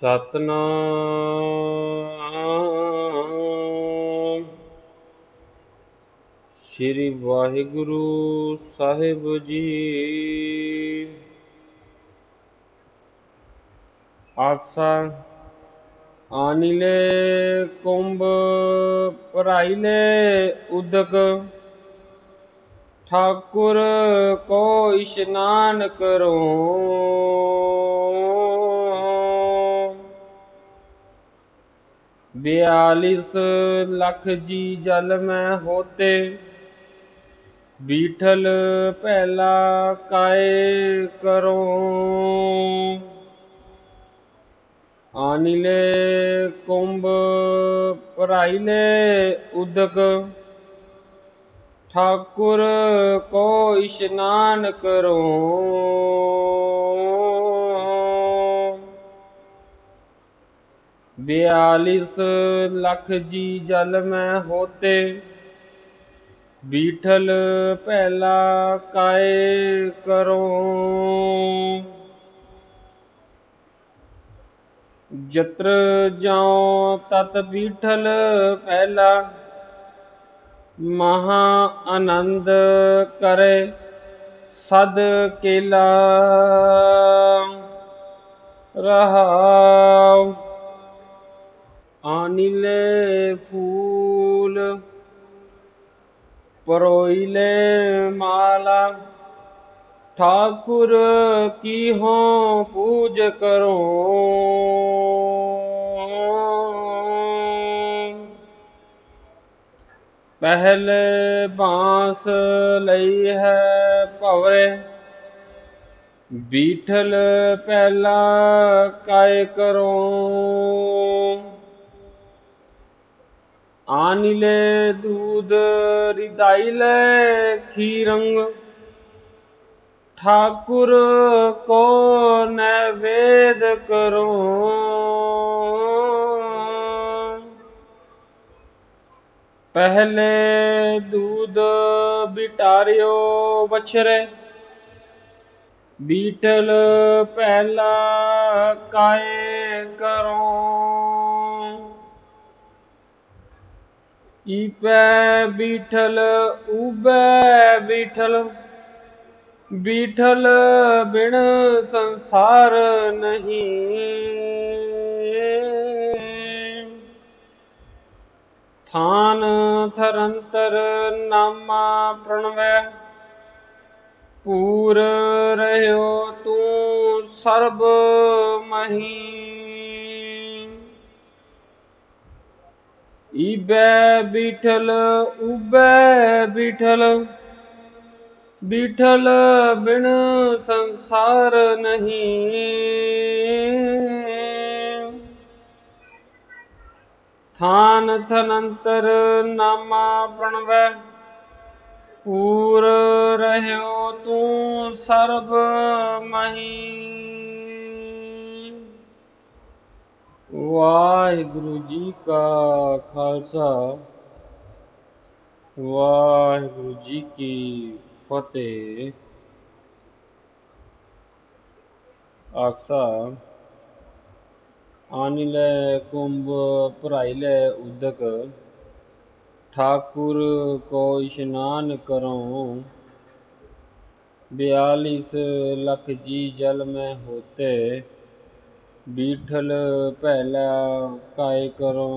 ਸਤਨਾਮ। ਸ੍ਰੀ ਵਾਹਿਗੁਰੂ ਸਾਹਿਬ ਜੀ। ਆਸਾ ਆਨਿਲੇ ਕੁੰਭ ਭਰਾਈਲੇ ਉਦਕ। ਠਾਕੁਰ ਕੋ ਇਸ਼ਨਾਨ ਕਰੋ। बयालीस लख जी जल में होते बीठल पहला काय करो आनिले कुंभ पराइले उदक ठाकुर को स्नान करो ਬਿਆਲਿਸ ਲੱਖ ਜੀ ਜਲ ਮੈਂ ਹੋਤੇ, ਬੀਠਲ ਪਹਿਲਾ ਕਾਏ ਕਰੋ। ਜਤਰ ਜਾਉ ਤਤ ਬੀਠਲ ਪਹਿਲਾ ਮਹਾ ਆਨੰਦ ਕਰੇ ਸਦ ਕੇਲਾ। ਰਹਾਉ आनिले फूल, परोइले माला। ठाकुर की हो पूज करो। पहले बाँस लई है पवरे। बीठल पहला काय करो। आनिले दूध रिदाइले खीरंग। ठाकुर को नैवेद करो। पहले दूध बिटारियो बछरे। बीटल पहला काय करो। ਈਪੈ ਬੀਠਲ ਉਬੈ ਬੀਠਲ। ਬੀਠਲ ਬਿਨ ਸੰਸਾਰ ਨਹੀਂ। ਥਾਨ ਥਰੰਤਰ ਨਾਮਾ ਪ੍ਰਣਵੈ। ਪੂਰ ਰਹਿਓ ਤੂੰ ਸਰਬ ਮਹੀ। ਈਬੈ ਬੀਠਲ, ਉਬੈ ਬੀਠਲ। ਬੀਠਲ ਬਿਨ ਸੰਸਾਰ ਨਹੀਂ। ਥਾਨ ਥਨੰਤਰ ਨਾਮਾ ਪ੍ਰਣਵੈ। ਪੂਰ ਰਹਿਓ ਤੂੰ ਸਰਬ ਮਹੀ। ਵਾਹਿਗੁਰੂ ਜੀ ਕਾ ਖਾਲਸਾ ਵਾਹਿਗੁਰੂ ਜੀ ਕੀ ਫਤਿਹ ਆਸਾ ਆਨਿਲੇ ਕੁੰਭ ਭਰਾਈਲੇ ਉਦਕ ठाकुर को स्नान करो बयालीस लख जी जल में होते ਬੀਠਲ ਪਹਿਲਾ ਕਾਏ ਕਰੋ।